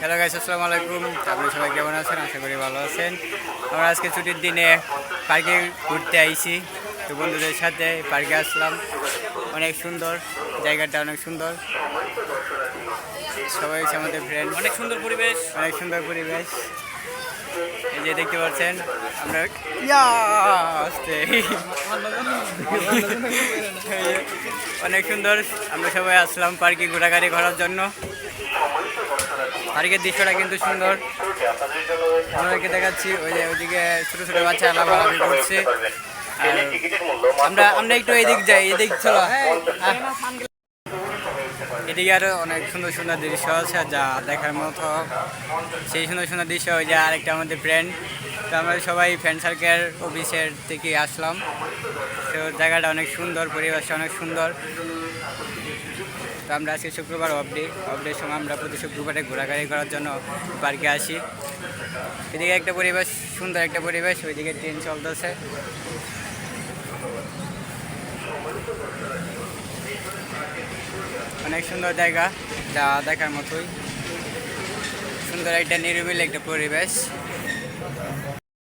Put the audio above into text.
Hello guys আসসালামু আলাইকুম আপনি সবাই কেমন আছেন? আশা করি ভালো আছেন। আমরা আজকে ছুটির দিনে পার্কে ঘুরতে আইছি। তো বন্ধুদের সাথে পার্কে আসলাম। অনেক সুন্দর জায়গাটা অনেক সুন্দর। সবাই হচ্ছে আমাদের ফ্রেন্ড অনেক সুন্দর পরিবেশ। অনেক সুন্দর পরিবেশ। এই যে দেখতে পাচ্ছেন আমরা অনেক সুন্দর আমরা সবাই আসলাম পার্কে ঘোরাঘুরি করার জন্য। পার্কের দৃশ্যটা কিন্তু সুন্দর। আপনাদেরকে দেখাচ্ছি, ওই যে ওইদিকে ছোটো ছোটো বাচ্চা আলাপালাপি করছে। আমরা আমরা একটু এদিক যাই, এদিক চলো হ্যাঁ। এদিকে আরও অনেক সুন্দর সুন্দর দৃশ্য আছে, যা দেখার মতো। সেই সুন্দর সুন্দর দৃশ্য, ওই যে আরেকটা আমাদের ফ্রেন্ড তো আমরা সবাই ফ্রেন্ড সার্কেল অফিসের থেকে আসলাম। তো জায়গাটা অনেক সুন্দর, পরিবেশটা অনেক সুন্দর। তো আমরা আজকে শুক্রবার অফ ডে অফ ডের সময় আমরা প্রতি শুক্রবারে ঘোরাঘুরি করার জন্য পার্কে আসি। এদিকে একটা পরিবেশ, সুন্দর একটা পরিবেশ, ওইদিকে ট্রেন চলতেছে। অনেক সুন্দর জায়গা, যা দেখার মতোই। সুন্দর একটা নিরিবিলি একটা পরিবেশ।